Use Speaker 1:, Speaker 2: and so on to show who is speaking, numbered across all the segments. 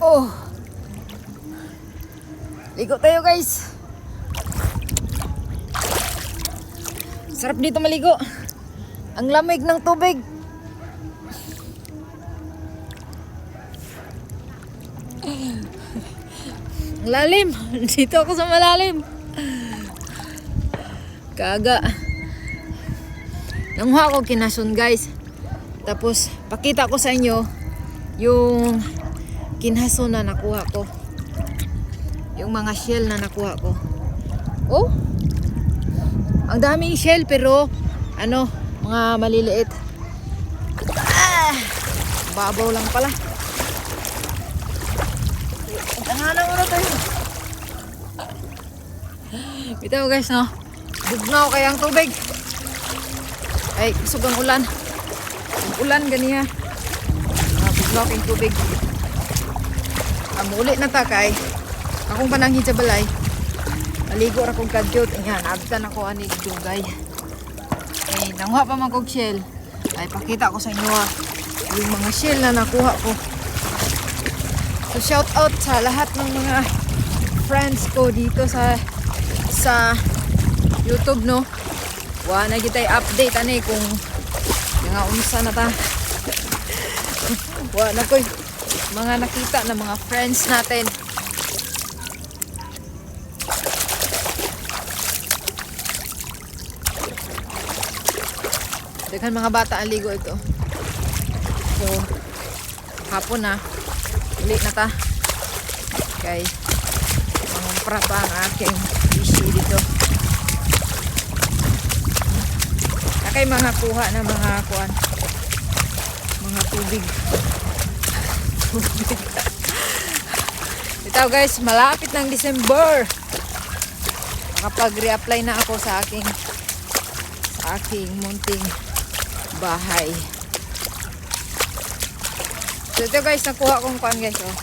Speaker 1: Oh. Ligo tayo guys. Sarap dito maligo. Ang lamig ng tubig. Ang lalim. Dito ako sa malalim. Kaga. Nanguha ko kinasun guys. Tapos pakita ko sa inyo yung kinhason na nakuha ko. Yung mga shell na nakuha ko. Oh. Ang daming shell pero ano, mga maliliit. Ah, babaw lang pala. Tahanan mo na tayo. Bitaw guys, no? Bugnaw kaya ang tubig. Ay, kusog ang ulan. Ulan ganiya. Ah, bugnaw kayong tubig. Amuli na ta kay. Akong pananghin sa balay. Maligo ra kong kadyot. Ayan, abtan ako ani dugay. Ay, nanguha pa man kog shell. Ay, pakita ko sa inyo ah, yung mga shell na nakuha ko. So shout out sa lahat ng mga friends ko dito sa sa YouTube no. Wa na kitay update ani kung nga unsa na ta. Wa na koy mga nakita na mga friends natin. Daghan mga bata ang ligo ito. So, hapon na. Uli na ta. Kay, mangumpra pa ang aking bishi dito. Nakay mga kuha na mga kuan. Mga tubig. Ito guys, malapit ng December. Makapag-reapply na ako sa aking sa aking munting bahay. So ito guys, nakuha kong kuan guys, oh.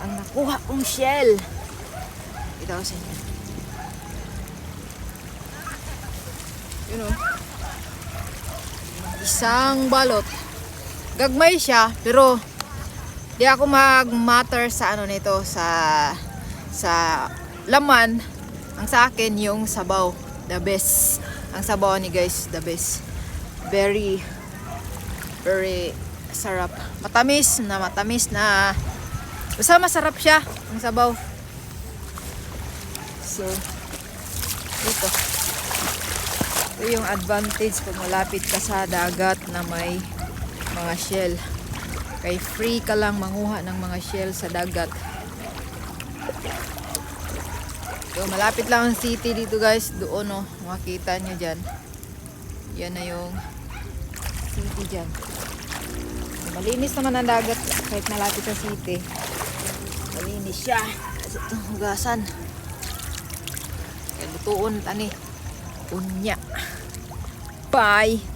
Speaker 1: Ang nakuha kong shell. Ito sa inyo. You know. Isang balot. Gagmay siya, pero di ako mag-matter sa ano nito, sa sa laman. Ang sa akin yung sabaw, the best. Ang sabaw ni guys, the best. Very very sarap. Matamis na matamis na basta masarap siya ang sabaw. So, ito. Ito yung advantage kung malapit ka sa dagat na may mga shell. Kay free ka lang manguha ng mga shell sa dagat. So, malapit lang ang city dito guys. Doon oh, makita nyo dyan. Yan na yung city dyan. Malinis naman ang dagat kahit malapit sa city. Malinis siya. Kasi itong hugasan. Kaya butuon, tani. Unya. Bye!